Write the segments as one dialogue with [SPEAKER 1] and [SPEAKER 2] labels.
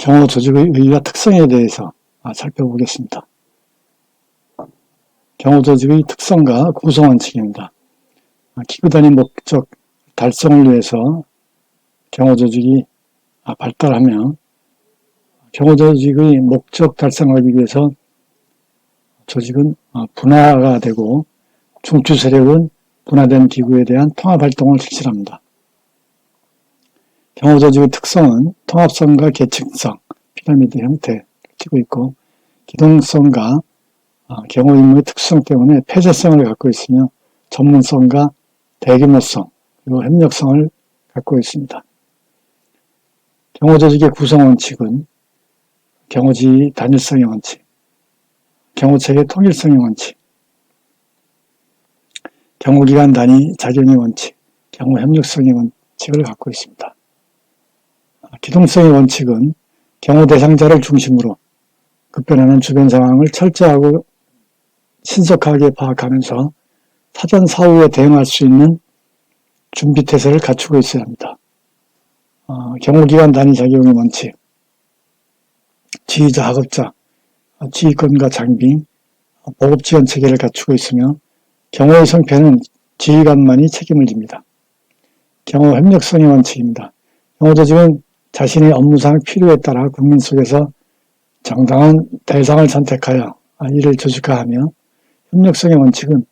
[SPEAKER 1] 경호 조직의 의의와 특성에 대해서 아, 살펴보겠습니다. 경호 조직의 특성과 구성 원칙입니다. 아, 기구단위 목적 달성을 위해서 경호 조직이 아, 발달하며 경호 조직의 목적 달성하기 위해서 조직은 아, 분화가 되고 중추 세력은 분화된 기구에 대한 통합 활동을 실시합니다. 경호 조직의 특성은 통합성과 계층성, 피라미드 형태를 띠고 있고 기동성과 아, 경호 임무의 특성 때문에 폐쇄성을 갖고 있으며 전문성과 대규모성 그리고 협력성을 갖고 있습니다. 경호 조직의 구성 원칙은 경호지 단일성의 원칙, 경호체계 통일성의 원칙, 경호기관 단위 작용의 원칙, 경호협력성의 원칙을 갖고 있습니다. 기동성의 원칙은 경호 대상자를 중심으로 급변하는 주변 상황을 철저하고 신속하게 파악하면서 사전 사후에 대응할 수 있는 준비 태세를 갖추고 있어야 합니다. 어, 경호기관 단위 작용의 원칙, 지휘자, 학업자, 지휘권과 장비, 보급 지원 체계를 갖추고 있으며 경호의 성패는 지휘관만이 책임을 집니다. 경호 협력성의 원칙입니다. 경호 조직은 자신의 업무상 필요에 따라 국민 속에서 정당한 대상을 선택하여 이를 조직화하며 협력성의 원칙은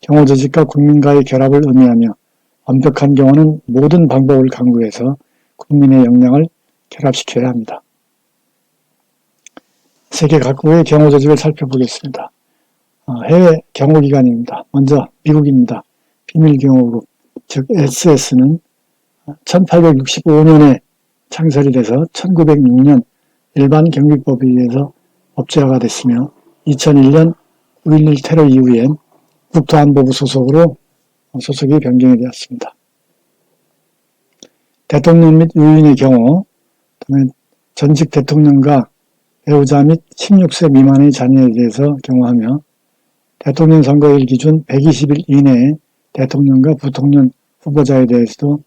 [SPEAKER 1] 경호 조직과 국민과의 결합을 의미하며 완벽한 경우는 모든 방법을 강구해서 국민의 역량을 결합시켜야 합니다. 세계 각국의 경호 조직을 살펴보겠습니다. 어, 해외 경호기관입니다. 먼저 미국입니다. 비밀경호국, 즉 SS는 1865년에 창설이 돼서 1906년 일반 경비법에 의해서 법제화가 됐으며 2001년 9.11 테러 이후에 국토안보부 소속으로 소속이 변경이 되었습니다. 대통령 및 유인의 경우, 전직 대통령과 배우자 및 16세 미만의 자녀에 대해서 경호하며 대통령 선거일 기준 120일 이내에 대통령과 부통령 후보자에 대해서도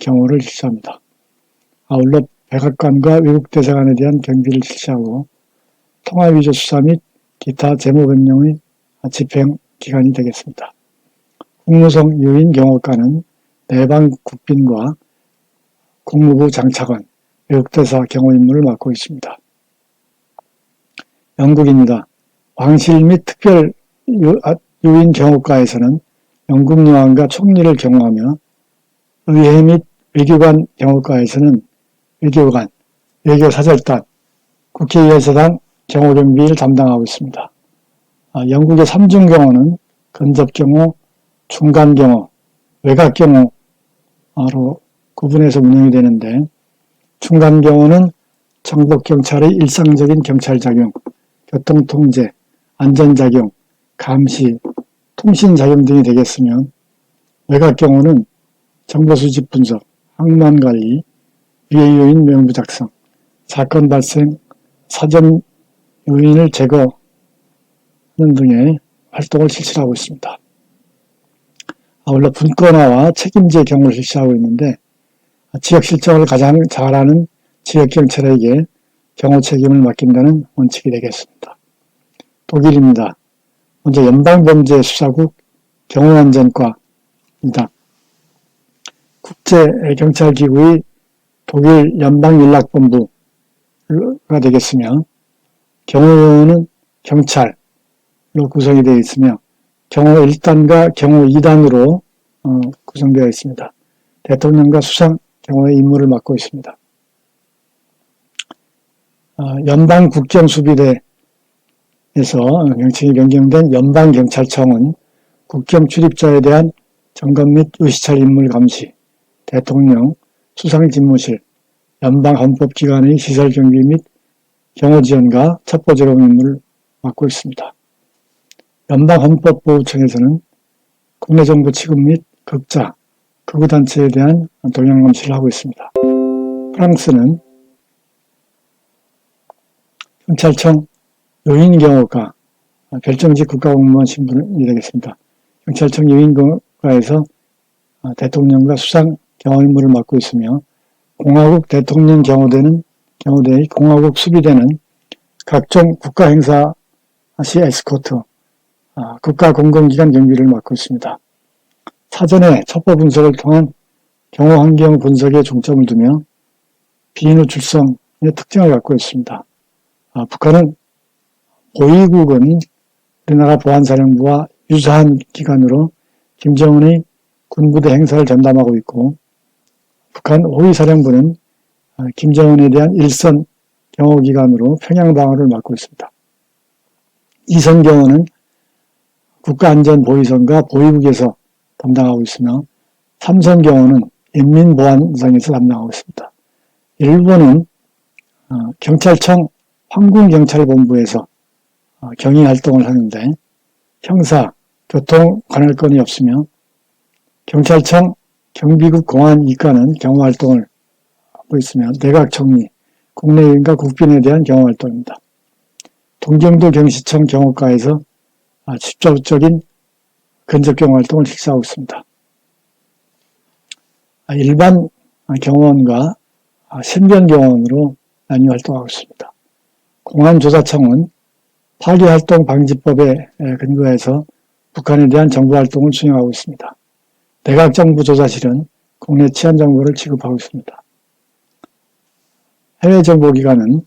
[SPEAKER 1] 경호를 실시합니다. 아울러 백악관과 외국 대사관에 대한 경비를 실시하고 통화 위조 수사 및 기타 재무 변경의 집행 기관이 되겠습니다. 국무성 유인 경호과는 내방 국빈과 국무부 장차관, 외국대사 경호 임무를 맡고 있습니다. 영국입니다. 왕실 및 특별 아, 유인 경호과에서는 영국 여왕과 총리를 경호하며 의회 및 외교관 경호과에서는 외교관, 외교사절단, 국회의사당 경호경비를 담당하고 있습니다. 아, 영국의 삼중경호는 근접경호, 중간경호, 외곽경호로 구분해서 운영이 되는데 중간경호는 정복경찰의 일상적인 경찰작용, 교통통제, 안전작용, 감시, 통신작용 등이 되겠으며 외곽경호는 정보수집 분석, 항만관리, 위해 요인 명부 작성, 사건 발생, 사전 요인을 제거하는 등의 활동을 실시하고 있습니다. 아울러 분권화와 책임제 경우를 실시하고 있는데 지역 실정을 가장 잘하는 지역경찰에게 경호 책임을 맡긴다는 원칙이 되겠습니다. 독일입니다. 먼저 연방범죄수사국 경호안전과입니다. 국제경찰기구의 독일 연방연락본부가 되겠으며 경호는 경찰로 구성이 되어 있으며 경호 1단과 경호 2단으로 어, 구성되어 있습니다. 대통령과 수상 경호의 임무를 맡고 있습니다. 어, 연방국경수비대에서 명칭이 변경된 연방경찰청은 국경 출입자에 대한 점검 및 의시찰 임무 감시, 대통령, 수상집무실, 연방헌법기관의 시설경비 및 경호지원과 첩보제공 임무를 맡고 있습니다. 연방헌법보호청에서는 국내 정부 취급 및 극자, 극우단체에 대한 동향 감시를 하고 있습니다. 프랑스는 경찰청 요인경호과 결정직 국가공무원 신분이 되겠습니다. 경찰청 요인경호과에서 대통령과 수상 경호 임무를 맡고 있으며 공화국 대통령 경호대는 경호대의 공화국 수비대는 각종 국가 행사 시 에스코트, 아, 국가 공공기관 경비를 맡고 있습니다. 사전에 첩보 분석을 통한 경호 환경 분석에 중점을 두며 비누출성의 특징을 갖고 있습니다. 아, 북한은 보위국은 우리나라 보안사령부와 유사한 기관으로 김정은의 군부대 행사를 전담하고 있고 북한 호위사령부는 아, 김정은에 대한 일선 경호기관으로 평양 방어를 맡고 있습니다. 이선 경호는 국가안전보위선과 보위국에서 담당하고 있으며 삼선 경호는 인민보안상에서 담당하고 있습니다. 일본은 어, 경찰청 황군경찰본부에서 어, 경위활동을 하는데 형사, 교통 관할권이 없으며 경찰청 경비국 공안 이과는 경호활동을 하고 있으며 내각총리, 국내유인과 국빈에 대한 경호활동입니다. 동경도 경시청 경호과에서 아, 직접적인 근접경호활동을 실시하고 있습니다. 아, 일반 경호원과 아, 신변경호원으로 나뉘어 활동하고 있습니다. 공안조사청은 파기활동 방지법에 근거해서 북한에 대한 정보활동을 수행하고 있습니다. 내각정부 조사실은 국내 치안 정보를 취급하고 있습니다. 해외 정보기관은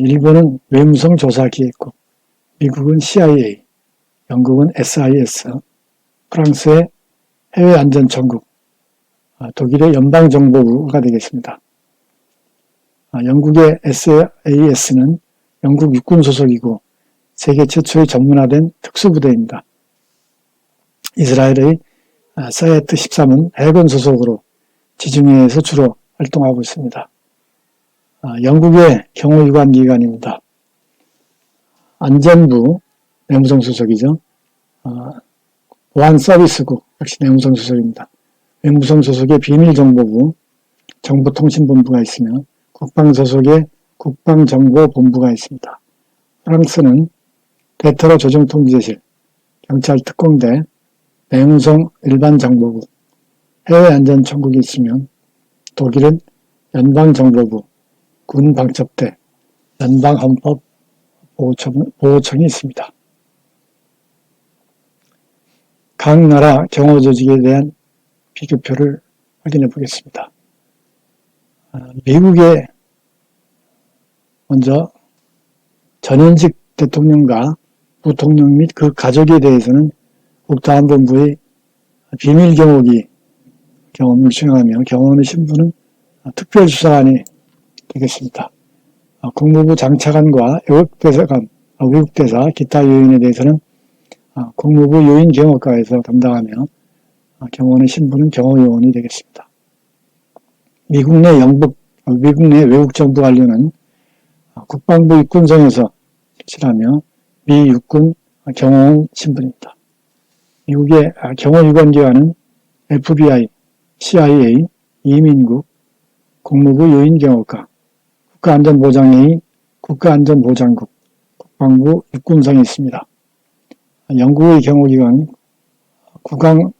[SPEAKER 1] 일본은 외무성 조사기획국, 미국은 CIA, 영국은 SIS, 프랑스의 해외안전청국, 독일의 연방정보부가 되겠습니다. 영국의 SAS는 영국 육군 소속이고 세계 최초의 전문화된 특수부대입니다. 이스라엘의 사이트 13은 해군 소속으로 지중해에서 주로 활동하고 있습니다. 영국의 경호유관 기관입니다. 안전부 내무성 소속이죠. 보안 서비스국 역시 내무성 소속입니다. 외무성 소속의 비밀정보부, 정보통신본부가 있으며 국방 소속의 국방정보본부가 있습니다. 프랑스는 대테러 조정통제실, 경찰특공대, 내무성 일반정보국, 해외안전청국이 있으면 독일은 연방정보부, 군방첩대, 연방헌법보호청, 보호청 이 있습니다. 각 나라 경호조직에 대한 비교표를 확인해 보겠습니다. 미국의 먼저 전현직 대통령과 부통령 및 그 가족에 대해서는 국가안본부의 비밀 경호기 경험을 수행하며 경호원의 신분은 특별수사관이 되겠습니다. 국무부 장차관과 외국대사관, 외국대사, 기타 요인에 대해서는 국무부 요인 경호과에서 담당하며 경호원의 신분은 경호요원이 되겠습니다. 미국 내 영국, 미국 내 외국 정부 관련은 국방부 육군성에서 실하며 미 육군 경호원 신분입니다. 미국의 경호 유관기관은 FBI, CIA, 이민국, 국무부 요인경호과, 국가안전보장회의, 국가안전보장국, 국방부 육군성이 있습니다. 영국의 경호기관, 국방과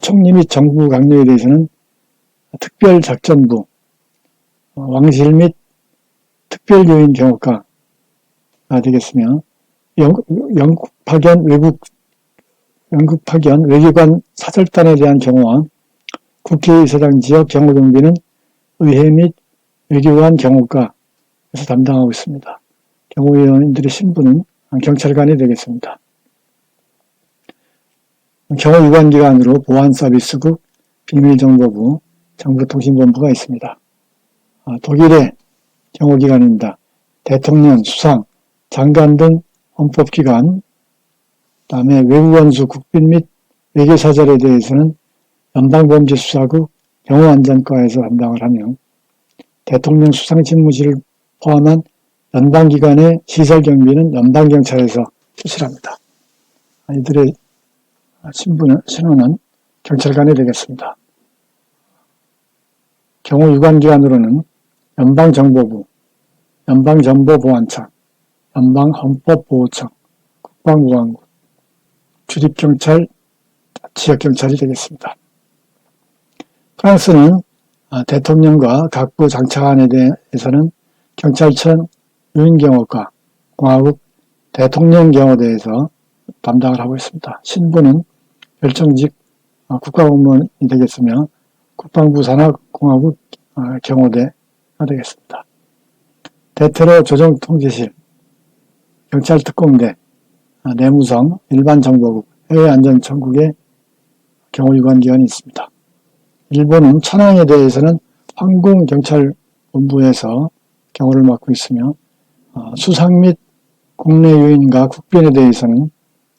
[SPEAKER 1] 총리 및 정부 강요에 대해서는 특별작전부, 왕실 및 특별요인 경호과가 되겠으며 영국 파견 외국 영국 파견 외교관 사절단에 대한 경호와 국회의사당 지역 경호 경비는 의회 및 외교관 경호과에서 담당하고 있습니다. 경호위원들의 신분은 경찰관이 되겠습니다. 경호유관기관으로 보안서비스국, 비밀정보부, 정보통신본부가 있습니다. 아, 독일의 경호기관입니다. 대통령, 수상, 장관 등 헌법기관, 다음에 외국원수 국빈 및 외교사절에 대해서는 연방범죄수사국 경호안전과에서 담당을 하며 대통령 수상집무실을 포함한 연방기관의 시설경비는 연방경찰에서 수실합니다. 이들의 신분은, 신원은 경찰관이 되겠습니다. 경호 유관기관으로는 연방정보부, 연방정보보안청, 연방헌법보호청, 국방보안국, 출입경찰, 지역경찰이 되겠습니다. 프랑스는 아, 대통령과 각부 장차관에 대해서는 경찰청 유인경호과 공화국 대통령경호대에서 담당을 하고 있습니다. 신부는 결정직 어, 국가공무원이 되겠으며 국방부 산하공화국 어, 경호대가 되겠습니다. 대테러 조정통제실, 경찰특공대, 어, 내무성, 일반정보국, 해외안전청국의 경호기관기관이 있습니다. 일본은 천황에 대해서는 황궁경찰본부에서 경호를 맡고 있으며 수상 및 국내 유인과 국변에 대해서는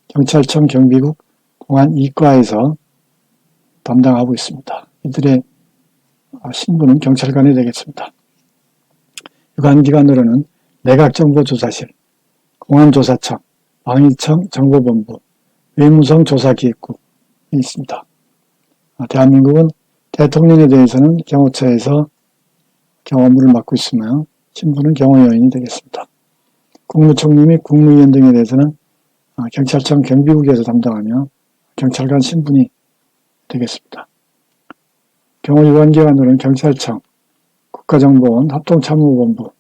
[SPEAKER 1] 경찰청 경비국 공안 이과에서 담당하고 있습니다. 이들의 신분은 경찰관이 되겠습니다. 유관기관으로는 내각정보조사실, 공안조사청, 방위청 정보본부, 외무성 조사기획국이 있습니다. 대한민국은 대통령에 대해서는 경호처에서 경호무를 맡고 있으며 신분은 경호요인이 되겠습니다. 국무총리 및 국무위원 등에 대해서는 경찰청 경비국에서 담당하며 경찰관 신분이 되겠습니다. 경호유관기관으로는 경찰청, 국가정보원, 합동참모본부,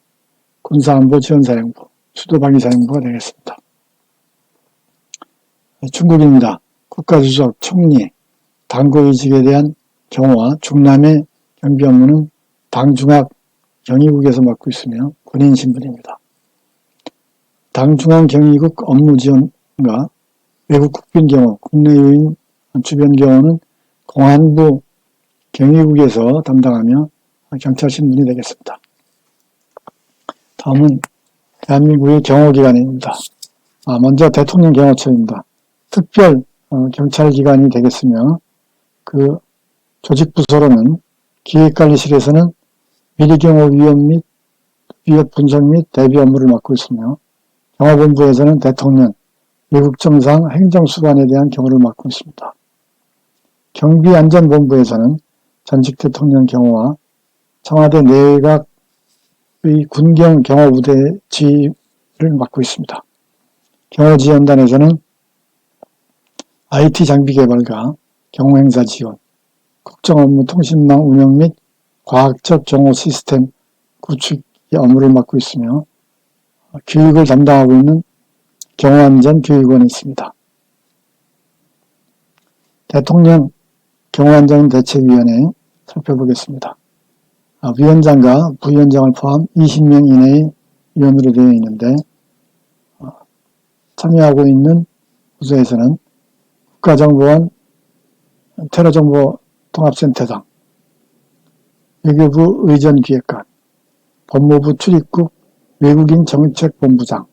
[SPEAKER 1] 군사안보지원사령부, 수도방위사령부가 되겠습니다. 중국입니다. 국가주석, 총리, 당구의직에 대한 경호와 중남의 경비 업무는 당중앙 경위국에서 맡고 있으며 군인 신분입니다. 당중앙 경위국 업무 지원과 외국 국빈 경호, 국내 유인 주변 경호는 공안부 경위국에서 담당하며 경찰 신분이 되겠습니다. 다음은 대한민국의 경호기관입니다. 아, 먼저 대통령 경호처입니다. 특별 어, 경찰기관이 되겠으며 그 조직부서로는 기획관리실에서는 미리경호 위험 및 위협 분석 및 대비 업무를 맡고 있으며 경호본부에서는 대통령, 외국정상, 행정수반에 대한 경호를 맡고 있습니다. 경비안전본부에서는 전직 대통령 경호와 청와대 내각의 군경 경호부대 지휘를 맡고 있습니다. 경호지원단에서는 IT 장비 개발과 경호행사 지원, 국정 업무 통신망 운영 및 과학적 경호 시스템 구축 업무를 맡고 있으며 교육을 담당하고 있는 경호안전 교육원이 있습니다. 대통령 경호안전 대책위원회 살펴보겠습니다. 아, 위원장과 부위원장을 포함 20명 이내의 위원으로 되어 있는데 어, 참여하고 있는 부서에서는 국가정보원 테러정보통합센터장, 외교부 의전기획관, 법무부 출입국 외국인 정책본부장,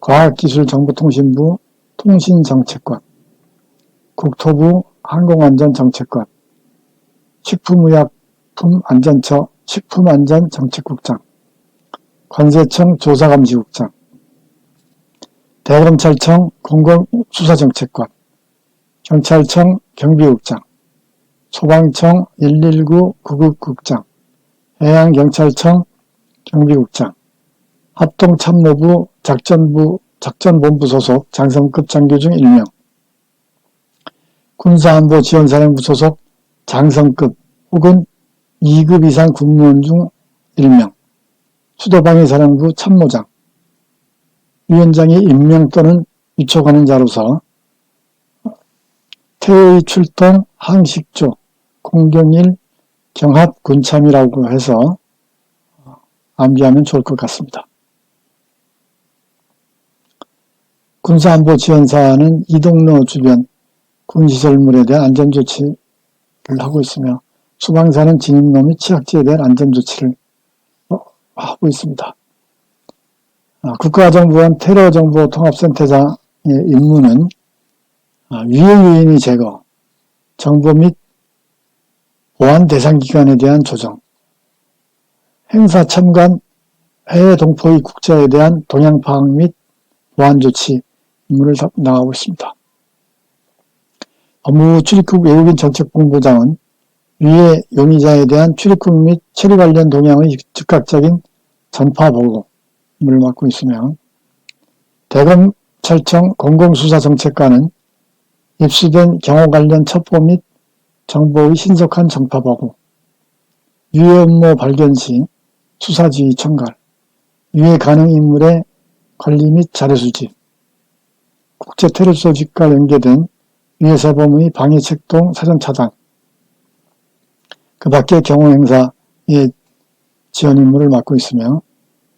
[SPEAKER 1] 과학기술정보통신부 통신정책관, 국토부 항공안전정책관, 식품의약품 안전처 식품안전정책국장, 관세청 조사감지국장, 대검찰청 공공수사정책관, 경찰청 경비국장, 소방청 119 구급국장, 해양경찰청 경비국장, 합동참모부 작전부 작전본부 소속 장성급 장교 중 1명, 군사안보 지원사령부 소속 장성급 혹은 2급 이상 군무원 중 1명, 수도방위사령부 참모장, 위원장이 임명 또는 위촉하는 자로서 태의 출동 항식조 공경일 경합 군참이라고 해서 암기하면 좋을 것 같습니다. 군사안보지원사는 이동로 주변 군시설물에 대한 안전조치를 하고 있으며 수방사는 진입로 및 취약지에 대한 안전조치를 하고 있습니다. 아, 국가정보원 테러정보통합센터장의 임무는 아, 위해 요인의 제거, 정보 및 보안 대상 기관에 대한 조정, 행사 참관, 해외 동포의 국자에 대한 동향 파악 및 보안 조치 임무를 나가고 있습니다. 업무 출입국 외국인 정책 본부장은 위의 용의자에 대한 출입국 및 처리 관련 동향의 즉각적인 전파 보고를 맡고 있으며 대검찰청 공공수사정책관은 입수된 경호 관련 첩보 및 정보의 신속한 전파 보고, 유해 업무 발견 시 수사지휘 청갈, 유해 가능 인물의 관리 및 자료 수집, 국제 테러 조직과 연계된 위해사범의 방해 책동 사전 차단, 그 밖에 경호 행사의 지원 임무를 맡고 있으며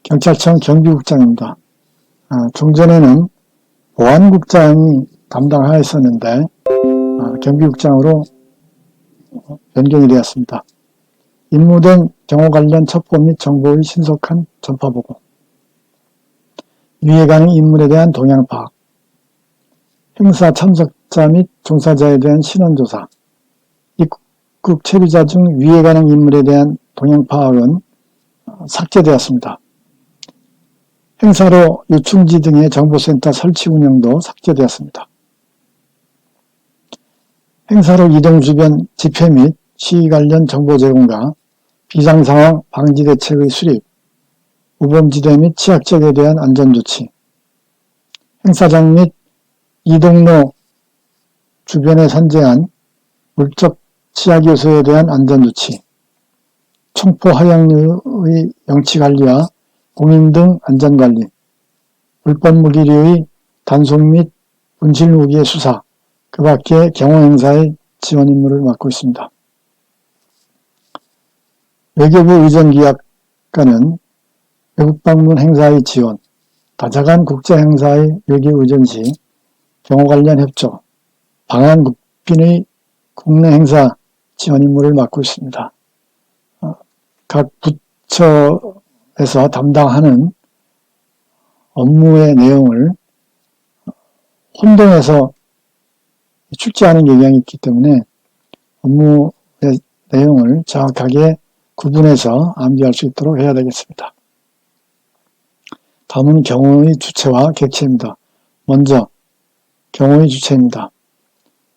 [SPEAKER 1] 경찰청 경비국장입니다. 아, 종전에는 보안국장이 담당하였었는데 아, 경비국장으로 변경이 되었습니다. 임무된 경호 관련 첩보 및 정보의 신속한 전파 보고 위해 가는 인물에 대한 동향 파악 행사 참석자 및 종사자에 대한 신원조사 입국 체류자 중 위해 가는 인물에 대한 동향 파악은 삭제되었습니다. 행사로 유충지 등의 정보센터 설치 운영도 삭제되었습니다. 행사로 이동 주변 집회 및 시위 관련 정보 제공과 비상상황 방지 대책의 수립, 우범지대 및 취약지역에 대한 안전조치, 행사장 및 이동로 주변에 산재한 물적 취약 요소에 대한 안전조치, 총포 하향류의 영치관리와 공인 등 안전관리, 불법 무기류의 단속 및 분실 무기의 수사, 그 밖에 경호 행사의 지원 임무를 맡고 있습니다. 외교부 의전기획관은 외국 방문 행사의 지원, 다자간 국제 행사의 외교 의전 시 경호 관련 협조, 방한 국빈의 국내 행사 지원 임무를 맡고 있습니다. 어, 각 부처에서 담당하는 업무의 내용을 혼동해서 출제하는 경향이 있기 때문에 업무의 내용을 정확하게 구분해서 암기할 수 있도록 해야 되겠습니다. 다음은 경호의 주체와 객체입니다. 먼저 경호의 주체입니다.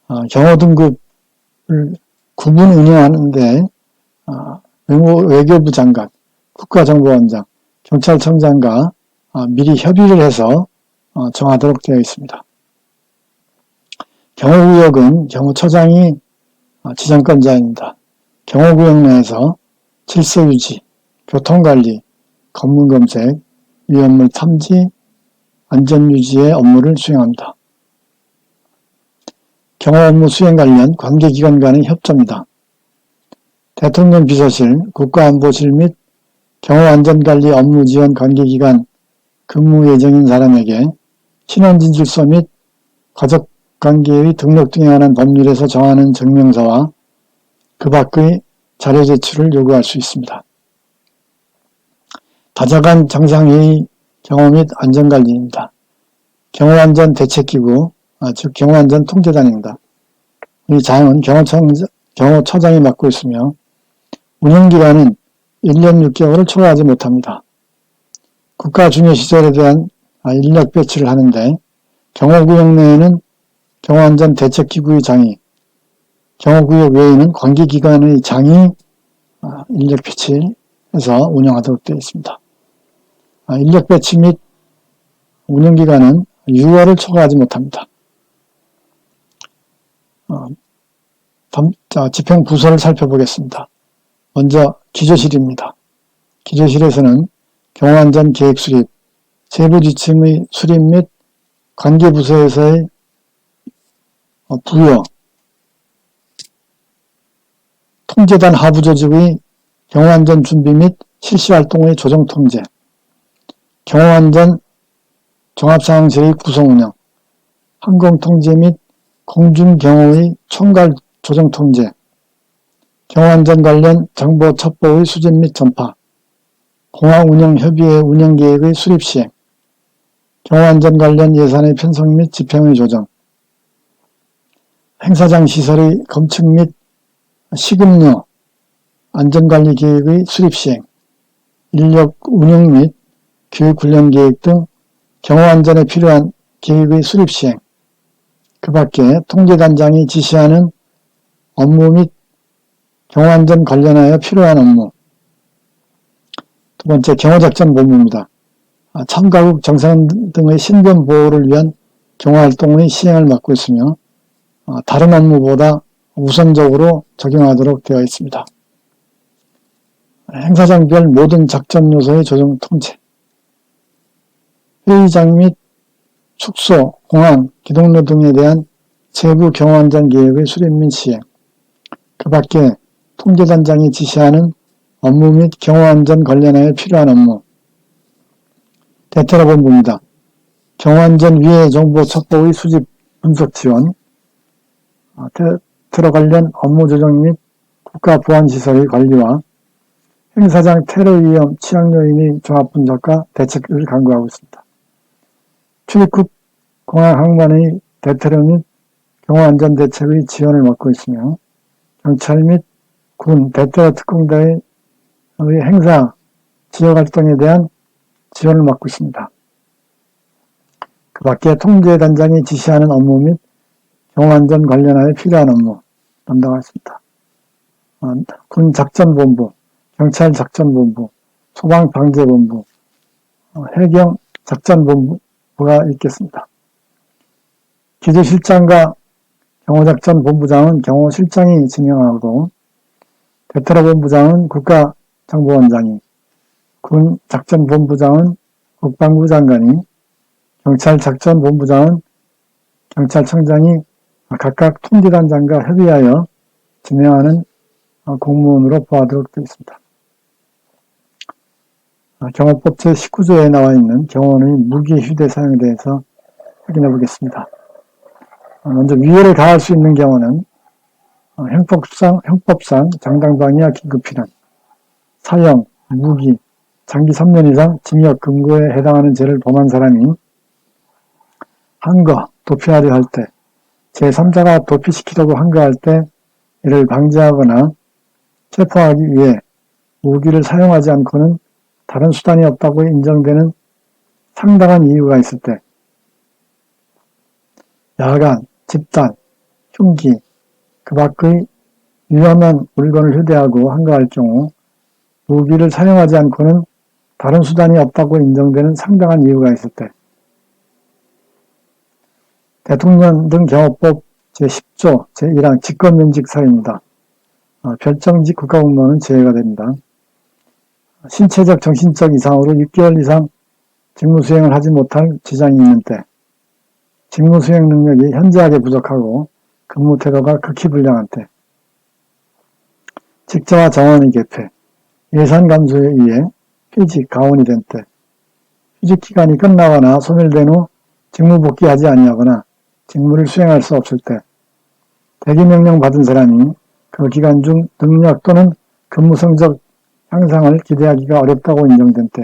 [SPEAKER 1] 아, 경호 등급을 구분 운영하는데 아, 외교부 장관, 국가정보원장, 경찰청장과 아, 미리 협의를 해서 어, 정하도록 되어 있습니다. 경호구역은 경호처장이 어, 지정권자입니다. 경호구역 내에서 질서유지, 교통관리, 검문검색, 위험물 탐지, 안전유지의 업무를 수행합니다. 경호 업무 수행 관련 관계기관 간의 협조입니다. 대통령 비서실, 국가안보실 및 경호안전관리 업무지원 관계기관 근무 예정인 사람에게 신원진술서 및 가족 관계의 등록 등에 관한 법률에서 정하는 증명서와 그 밖의 자료 제출을 요구할 수 있습니다. 다자간 정상회의 경호 및 안전관리입니다. 경호안전 대책기구, 아, 즉 경호안전 통제단입니다. 이 장은 경호청, 경호처장이 맡고 있으며 운영기간은 1년 6개월을 초과하지 못합니다. 국가 중요시설에 대한 아, 인력 배치를 하는데 경호구역 내에는 경호안전 대책기구의 장이 경호구역 외에는 관계기관의 장이 아, 인력 배치해서 운영하도록 되어 있습니다. 아, 인력 배치 및 운영기간은 6월을 초과하지 못합니다. 어, 집행 부서를 살펴보겠습니다. 먼저 기조실입니다. 기조실에서는 경호안전 계획 수립, 세부 지침의 수립 및 관계 부서에서의 어, 부여, 통제단 하부 조직의 경호안전 준비 및 실시활동의 조정 통제, 경호안전 종합상황실의 구성 운영, 항공통제 및 공중경호의 총괄 조정 통제, 경호안전 관련 정보 첩보의 수집 및 전파, 공항운영협의회 운영계획의 수립 시행, 경호안전 관련 예산의 편성 및 집행의 조정, 행사장 시설의 검측 및 시급료, 안전관리 계획의 수립 시행, 인력 운영 및 교육 훈련 계획 등 경호 안전에 필요한 계획의 수립 시행, 그 밖에 통제단장이 지시하는 업무 및 경호 안전 관련하여 필요한 업무. 두 번째, 경호작전 본부입니다. 아, 참가국 정상 등의 신변 보호를 위한 경호활동의 시행을 맡고 있으며 아, 다른 업무보다 우선적으로 적용하도록 되어 있습니다. 행사장별 모든 작전 요소의 조정 통제, 회의장 및 숙소, 공항, 기동로 등에 대한 세부 경호안전 계획의 수립 및 시행, 그 밖에 통제단장이 지시하는 업무 및 경호안전 관련하여 필요한 업무, 대테러 본부입니다. 경호안전 위해 정보 첩보의 수집, 분석 지원, 어, 테러 관련 업무 조정 및 국가 보안시설의 관리와 행사장 테러 위험 취약 요인의 종합 분석과 대책을 강구하고 있습니다. 출입국 공항 항만의 대테러 및 경호안전 대책의 지원을 맡고 있으며 경찰 및 군 대테러 특공대의 행사 지역 활동에 대한 지원을 맡고 있습니다. 그 밖에 통제단장이 지시하는 업무 및 경호안전 관련하여 필요한 업무 담당하고 있습니다. 어, 군 작전본부, 경찰 작전본부, 소방방재본부, 어, 해경 작전본부가 있겠습니다. 기조실장과 경호작전본부장은 경호실장이 지명하고 대테러본부장은 국가정보원장이 군 작전본부장은 국방부 장관이 경찰 작전본부장은 경찰청장이 각각 통제단장과 협의하여 지명하는 공무원으로 보아도록 되어 있습니다. 경호법 제19조에 나와 있는 경호원의 무기 휴대 사용에 대해서 확인해 보겠습니다. 먼저 위해를 가할 수 있는 경우는 형법상, 형법상 정당방위와 긴급필연, 사형, 무기, 장기 3년 이상 징역 금고에 해당하는 죄를 범한 사람이 한거, 도피하려 할 때, 제3자가 도피시키려고 한거할 때 이를 방지하거나 체포하기 위해 무기를 사용하지 않고는 다른 수단이 없다고 인정되는 상당한 이유가 있을 때 야간, 집단, 흉기, 그 밖의 위험한 물건을 휴대하고 한가할 경우 무기를 사용하지 않고는 다른 수단이 없다고 인정되는 상당한 이유가 있을 때 대통령 등 경호법 제10조 제1항 직권면직 사유입니다. 어, 별정직 국가공무원은 제외가 됩니다. 신체적 정신적 이상으로 6개월 이상 직무 수행을 하지 못할 지장이 있는 때 직무 수행 능력이 현저하게 부족하고 근무 태도가 극히 불량한 때 직자와 정원의 개폐, 예산 감소에 의해 휴직, 가원이 된 때, 휴직 기간이 끝나거나 소멸된 후 직무 복귀하지 아니하거나 직무를 수행할 수 없을 때, 대기명령 받은 사람이 그 기간 중 능력 또는 근무 성적 향상을 기대하기가 어렵다고 인정된 때,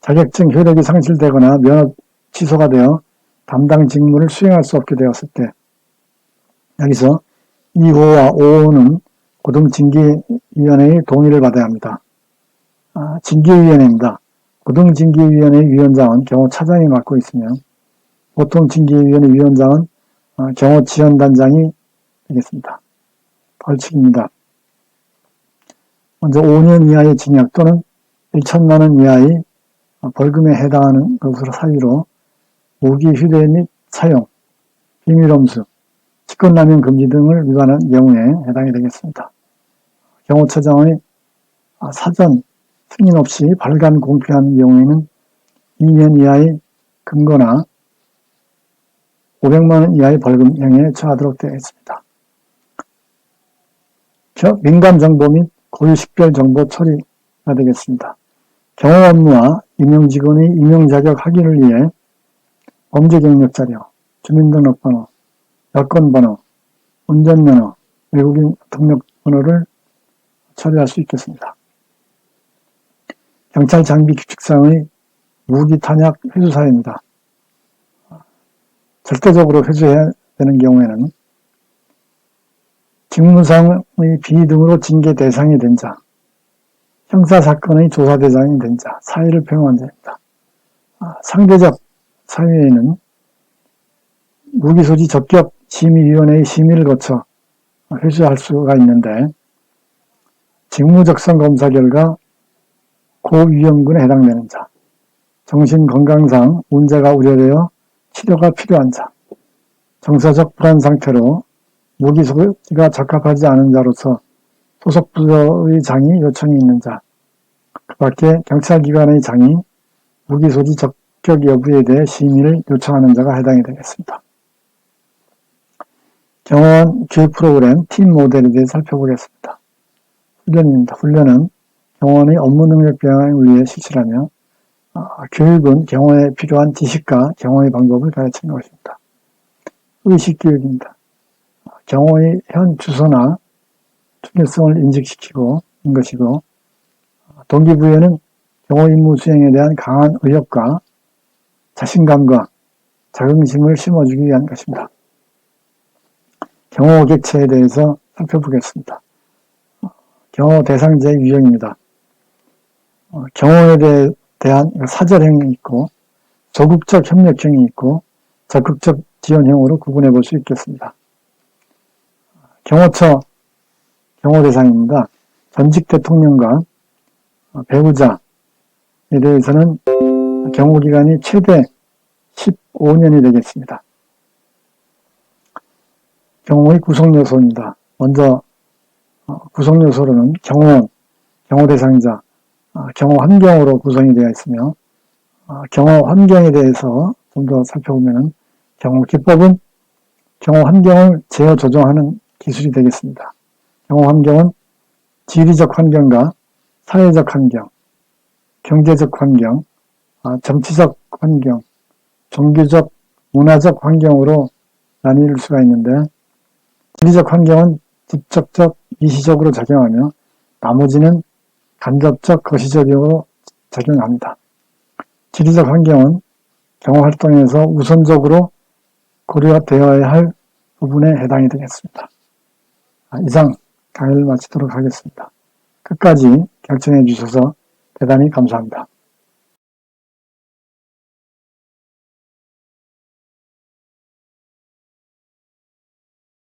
[SPEAKER 1] 자격증 효력이 상실되거나 면허 취소가 되어 담당 직무를 수행할 수 없게 되었을 때, 여기서 2호와 5호는 고등징계위원회의 동의를 받아야 합니다. 아, 징계위원회입니다. 고등징계위원회 위원장은 경호 차장이 맡고 있으며 보통징계위원회 위원장은 아, 경호지원단장이 되겠습니다. 벌칙입니다. 먼저 5년 이하의 징역 또는 1천만 원 이하의 벌금에 해당하는 것으로 사유로 무기 휴대 및 사용, 비밀엄수, 직권남용 금지 등을 위반한 경우에 해당이 되겠습니다. 경호처장의 아, 사전 승인 없이 발간 공표한 경우에는 2년 이하의 금거나 500만 원 이하의 벌금형에 처하도록 되어 있습니다. 민간정보 및 고유 식별 정보 처리가 되겠습니다. 경호 업무와 임용 직원의 임용 자격 확인을 위해 범죄 경력 자료, 주민등록번호, 여권 번호, 운전면허, 외국인 등록 번호를 처리할 수 있겠습니다. 경찰 장비 규칙상의 무기 탄약 회수 사유입니다. 절대적으로 회수해야 되는 경우에는 직무상의 비위 등으로 징계 대상이 된 자, 형사사건의 조사 대상이 된 자, 사유를 표명한 자입니다. 아, 상대적 사유에는 무기소지 적격 심의위원회의 심의를 거쳐 회수할 수가 있는데 직무적성 검사 결과 고위험군에 해당되는 자, 정신건강상 문제가 우려되어 치료가 필요한 자, 정서적 불안 상태로 무기 소지가 적합하지 않은 자로서 소속 부서의 장이 요청이 있는 자, 그 밖에 경찰기관의 장이 무기 소지 적격 여부에 대해 심의를 요청하는 자가 해당이 되겠습니다. 경호원 교육 프로그램 팀 모델에 대해 살펴보겠습니다. 훈련입니다. 훈련은 경호원의 업무 능력 병행을 위해 실시하며 아, 교육은 경호에 필요한 지식과 경호의 방법을 가르치는 것입니다. 의식교육입니다. 경호의 현 주소나 중요성을 인식시키고 인 것이고 동기부여는 경호 임무 수행에 대한 강한 의욕과 자신감과 자긍심을 심어주기 위한 것입니다. 경호 객체에 대해서 살펴보겠습니다. 경호 대상자의 유형입니다. 어, 경호에 대해, 대한 사절형이 있고 소극적 협력형이 있고 적극적 지원형으로 구분해 볼 수 있겠습니다. 경호처 경호 대상입니다. 전직 대통령과 배우자에 대해서는 경호 기간이 최대 15년이 되겠습니다. 경호의 구성 요소입니다. 먼저 어, 구성 요소로는 경호원, 경호 대상자, 어, 경호 환경으로 구성이 되어 있으며 어, 경호 환경에 대해서 좀 더 살펴보면 경호 기법은 경호 환경을 제어 조정하는 기술이 되겠습니다. 경호 환경은 지리적 환경과 사회적 환경, 경제적 환경, 정치적 환경, 종교적, 문화적 환경으로 나뉠 수가 있는데 지리적 환경은 직접적, 이시적으로 작용하며 나머지는 간접적, 거시적으로 작용합니다. 지리적 환경은 경호 활동에서 우선적으로 고려되어야 할 부분에 해당이 되겠습니다. 아, 이상 강의를 마치도록 하겠습니다. 끝까지 결정해 주셔서 대단히 감사합니다.